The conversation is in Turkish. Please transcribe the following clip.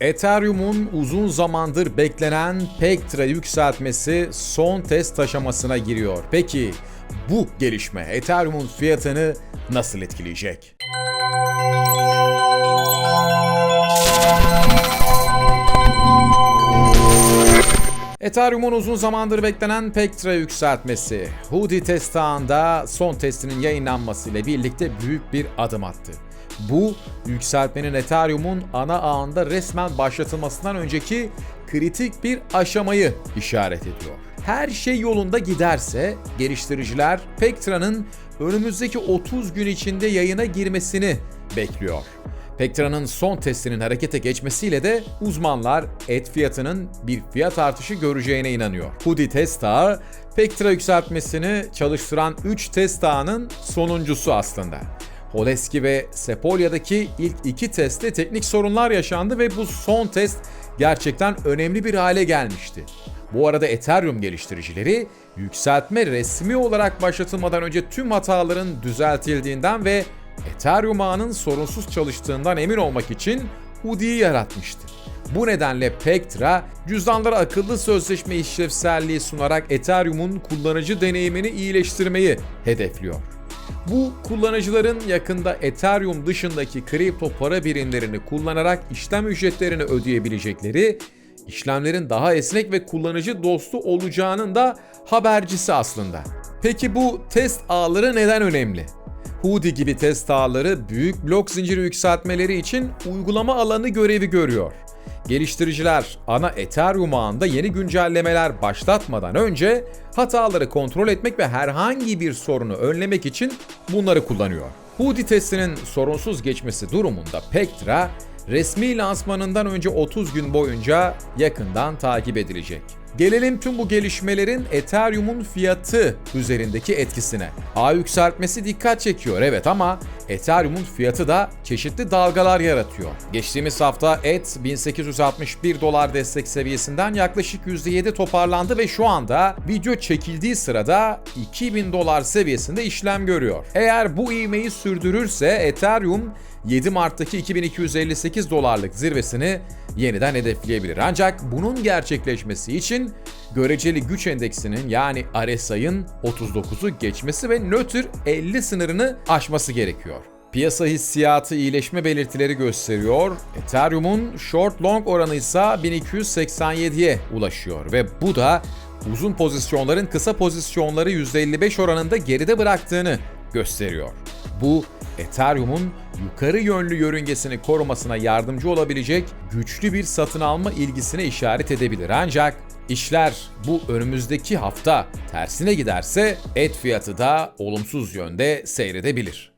Ethereum'un uzun zamandır beklenen Pectra yükseltmesi son test aşamasına giriyor. Peki bu gelişme Ethereum'un fiyatını nasıl etkileyecek? Ethereum'un uzun zamandır beklenen Pectra yükseltmesi, Hudi test ağında son testinin yayınlanmasıyla birlikte büyük bir adım attı. Bu, yükseltmenin Ethereum'un ana ağında resmen başlatılmasından önceki kritik bir aşamayı işaret ediyor. Her şey yolunda giderse geliştiriciler Pectra'nın önümüzdeki 30 gün içinde yayına girmesini bekliyor. Pectra'nın son testinin harekete geçmesiyle de uzmanlar et fiyatının bir fiyat artışı göreceğine inanıyor. Hudi test ağı, Pectra yükseltmesini çalıştıran 3 test sonuncusu aslında. Holeski ve Sepolya'daki ilk iki testte teknik sorunlar yaşandı ve bu son test gerçekten önemli bir hale gelmişti. Bu arada Ethereum geliştiricileri yükseltme resmi olarak başlatılmadan önce tüm hataların düzeltildiğinden ve Ethereum ağının sorunsuz çalıştığından emin olmak için Hudi'yi yaratmıştı. Bu nedenle Pectra, cüzdanlara akıllı sözleşme işlevselliği sunarak Ethereum'un kullanıcı deneyimini iyileştirmeyi hedefliyor. Bu kullanıcıların yakında Ethereum dışındaki kripto para birimlerini kullanarak işlem ücretlerini ödeyebilecekleri, işlemlerin daha esnek ve kullanıcı dostu olacağının da habercisi aslında. Peki bu test ağları neden önemli? Hudi gibi test ağları büyük blok zinciri yükseltmeleri için uygulama alanı görevi görüyor. Geliştiriciler ana Ethereum ağında yeni güncellemeler başlatmadan önce hataları kontrol etmek ve herhangi bir sorunu önlemek için bunları kullanıyor. Hudi testinin sorunsuz geçmesi durumunda Pectra, resmi lansmanından önce 30 gün boyunca yakından takip edilecek. Gelelim tüm bu gelişmelerin Ethereum'un fiyatı üzerindeki etkisine. A yükseltmesi dikkat çekiyor evet ama Ethereum'un fiyatı da çeşitli dalgalar yaratıyor. Geçtiğimiz hafta ETH 1861 dolar destek seviyesinden yaklaşık %7 toparlandı ve şu anda video çekildiği sırada 2000 dolar seviyesinde işlem görüyor. Eğer bu ivmeyi sürdürürse Ethereum 7 Mart'taki 2258 dolarlık zirvesini yeniden hedefleyebilir. Ancak bunun gerçekleşmesi için göreceli güç endeksinin yani RSI'ın 39'u geçmesi ve nötr 50 sınırını aşması gerekiyor. Piyasa hissiyatı iyileşme belirtileri gösteriyor. Ethereum'un short long oranı ise 1287'ye ulaşıyor ve bu da uzun pozisyonların kısa pozisyonları %55 oranında geride bıraktığını gösteriyor. Bu Ethereum'un yukarı yönlü yörüngesini korumasına yardımcı olabilecek güçlü bir satın alma ilgisine işaret edebilir. Ancak işler bu önümüzdeki hafta tersine giderse et fiyatı da olumsuz yönde seyredebilir.